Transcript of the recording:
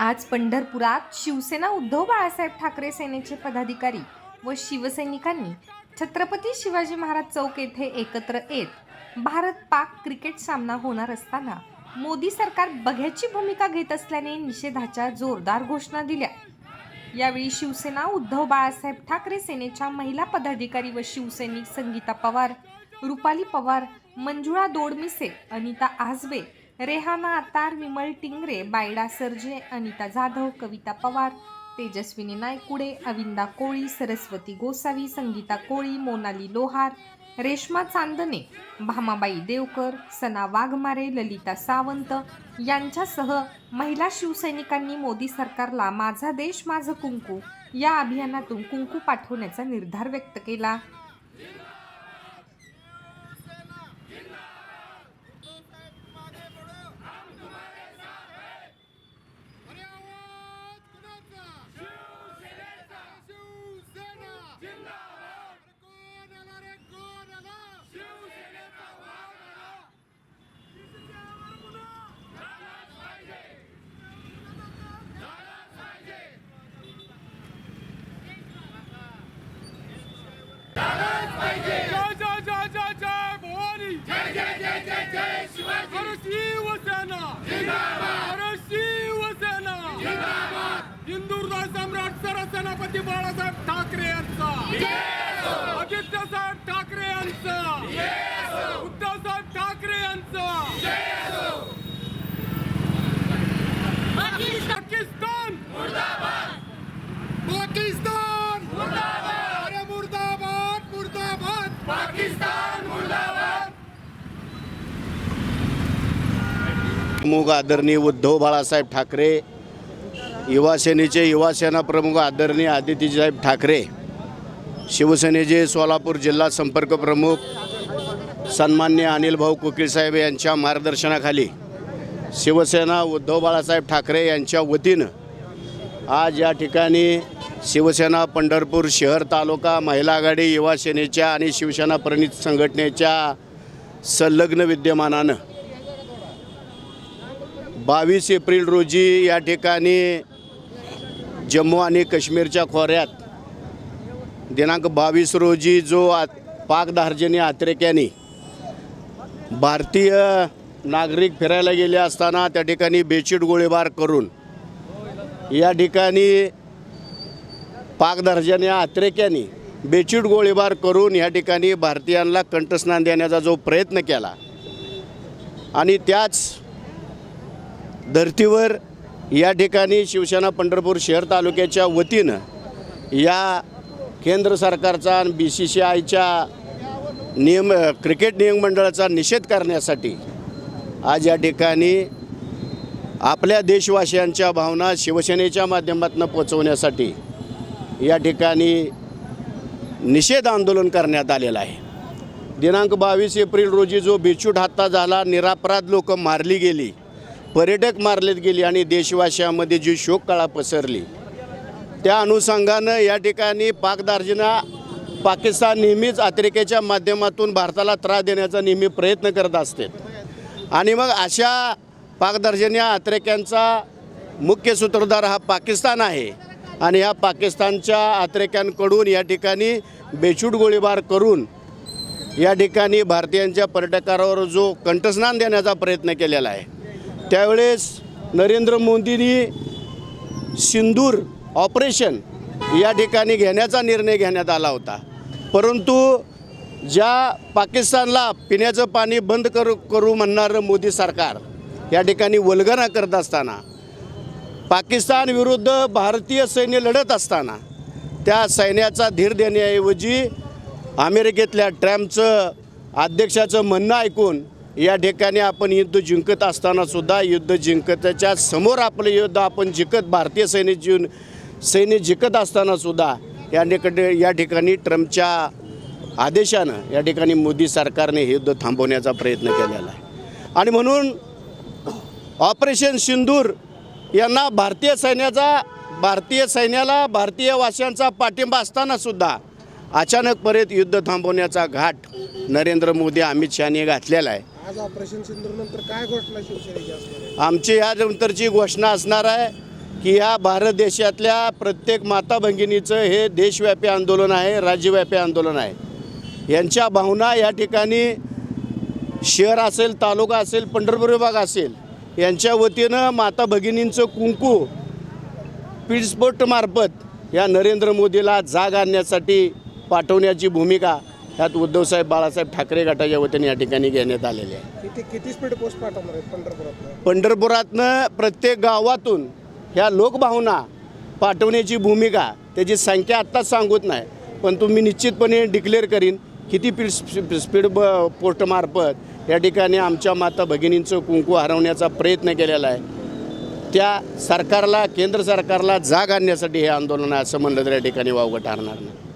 आज पंढरपुरात शिवसेना उद्धव बाळासाहेब ठाकरे सेनेचे पदाधिकारी व शिवसैनिकांनी छत्रपती शिवाजी महाराज चौक येथे एकत्र येत भारत पाक क्रिकेट सामना होणार असताना मोदी सरकार बघ्याची भूमिका घेत असल्याने निषेधाच्या जोरदार घोषणा दिल्या. यावेळी शिवसेना उद्धव बाळासाहेब ठाकरे सेनेच्या महिला पदाधिकारी व शिवसैनिक संगीता पवार रुपाली पवार मंजुळा दोडमिसे अनिता आजबे रेहाना आतार विमल टिंगरे बायडा सर्जे अनिता जाधव कविता पवार तेजस्विनी नायकुडे अविंदा कोळी सरस्वती गोसावी संगीता कोळी मोनाली लोहार रेश्मा चांदणे भामाबाई देवकर सना वाघमारे ललिता सावंत यांच्यासह महिला शिवसैनिकांनी मोदी सरकारला माझा देश माझं कुंकू या अभियानातून कुंकू पाठवण्याचा निर्धार व्यक्त केला अरे आवाज कुणाचा शिवसेनेचा शिवसेना जिंदाबाद कोण आला रे कोण आला शिवसेनेचा वाघ आला शिवसेनेवर गुन्हा झालाच पाहिजे झालाच पाहिजे जय जय जय जय जय भवानी जय जय जय जय जय शिवाजी अरे शिवसेना जिंदाबाद अरे शिवसेना जिंदाबाद हिंदुर्दा सम्राट सरसेनापती बाळासाहेब ठाकरे यांचा आदित्य साहेब ठाकरे यांचा उद्धव साहेब ठाकरे यांचा. पाकिस्तान पाकिस्तान प्रमुख आदरणीय उद्धव बाळासाहेब ठाकरे युवासेनेचे युवासेना प्रमुख आदरणीय आदित्यसाहेब ठाकरे शिवसेनेचे सोलापूर जिल्हा संपर्क प्रमुख सन्मान्य अनिल भाऊ कोकीळ साहेब यांच्या मार्गदर्शनाखाली शिवसेना उद्धव बाळासाहेब ठाकरे यांच्या वतीनं आज या ठिकाणी शिवसेना पंढरपूर शहर तालुका महिला आघाडी युवा सेनेच्या आणि शिवसेना प्रणित संघटनेच्या संलग्न विद्यमानानं बावीस एप्रिल रोजी या ठिकाणी जम्मू आणि काश्मीरच्या खोऱ्यात दिनांक बावीस रोजी जो आ पाकधार्जनी आत्रेक्यांनी भारतीय नागरिक फिरायला गेले असताना त्या ठिकाणी बेचिट गोळीबार करून या ठिकाणी पाकधार्जनी आत्रेक्यांनी बेचिट गोळीबार करून या ठिकाणी भारतीयांना कंठस्नान देण्याचा जो प्रयत्न केला. आणि त्याच धर्तीवर या ठिकाणी शिवसेना पंढरपूर शहर तालुक्याच्या वतीनं या केंद्र सरकारचा आणि बी सी सी आयच्या नियम क्रिकेट नियम मंडळाचा निषेध करण्यासाठी आज या ठिकाणी आपल्या देशवासियांच्या भावना शिवसेनेच्या माध्यमातून पोचवण्यासाठी या ठिकाणी निषेध आंदोलन करण्यात आलेलं आहे. दिनांक बावीस एप्रिल रोजी जो बिछूट हत्ता झाला निरापराध लोकं मारली गेली पर्यटक मारलेत गेली आणि देशवासियामध्ये जी शोककळा पसरली त्या अनुषंगानं या ठिकाणी पाकदार्जिना पाकिस्तान नेहमीच अतिरेक्याच्या माध्यमातून भारताला त्रास देण्याचा नेहमी प्रयत्न करत असते आणि मग अशा पाकदर्जन्या अतिरेक्यांचा मुख्य सूत्रधार हा पाकिस्तान आहे आणि या पाकिस्तानच्या अतिरेक्यांकडून या ठिकाणी बेछूट गोळीबार करून या ठिकाणी भारतीयांच्या पर्यटकावर जो कंठस्नान देण्याचा प्रयत्न केलेला आहे. त्यावेळेस नरेंद्र मोदींनी सिंदूर ऑपरेशन या ठिकाणी घेण्याचा निर्णय घेण्यात आला होता. परंतु ज्या पाकिस्तानला पिण्याचं पाणी बंद करू करू म्हणणारं मोदी सरकार या ठिकाणी वल्गना करत असताना पाकिस्तान विरुद्ध भारतीय सैन्य लढत असताना त्या सैन्याचा धीर देण्याऐवजी अमेरिकेतल्या ट्रॅम्पचं अध्यक्षाचं म्हणणं ऐकून या ठिकाणी आपण युद्ध जिंकत असताना सुद्धा युद्ध जिंकताच्या समोर आपलं युद्ध आपण जिंकत भारतीय सैन्य जीवन सैन्य जिंकत असताना सुद्धा या ठिकाणी या ठिकाणी ट्रम्पच्या आदेशानं या ठिकाणी मोदी सरकारने हे युद्ध थांबवण्याचा प्रयत्न केलेला आहे. आणि म्हणून ऑपरेशन सिंदूर यांना भारतीय सैन्याचा भारतीय सैन्याला भारतीय वासियांचा पाठिंबा असताना सुद्धा अचानकपणे युद्ध थांबवण्याचा घाट नरेंद्र मोदी अमित शहाने घातलेला आहे. आज ऑपरेशन सिंधू नंतर काय घोषणा शिवसेनेची असणार आहे? आमची यानंतरची घोषणा असणार आहे की ह्या भारत देशातल्या प्रत्येक माता भगिनीचं हे देशव्यापी आंदोलन आहे राज्यव्यापी आंदोलन आहे यांच्या भावना या ठिकाणी शहर असेल तालुका असेल पंढरपूर विभाग असेल यांच्या वतीनं माता भगिनींचं कुंकू पीडस्पोर्टमार्फत या नरेंद्र मोदीला जाग आणण्यासाठी पाठवण्याची भूमिका ह्यात उद्धवसाहेब बाळासाहेब ठाकरे गटाच्या वतीने या ठिकाणी घेण्यात आलेली आहे किती किती स्पीड पोस्ट पाठवणार आहेत पंढरपुरात पंढरपुरातनं प्रत्येक गावातून ह्या लोकभावना पाठवण्याची भूमिका त्याची संख्या आत्ताच सांगत नाही पण तुम्ही निश्चितपणे डिक्लेअर करीन किती पीड स्पीड ब पोस्टमार्फत या ठिकाणी आमच्या माता भगिनींचं कुंकू हरवण्याचा प्रयत्न केलेला आहे. त्या सरकारला केंद्र सरकारला जाग आणण्यासाठी हे आंदोलन आहे असं म्हणलं तर या ठिकाणी वावगं ठरणार नाही.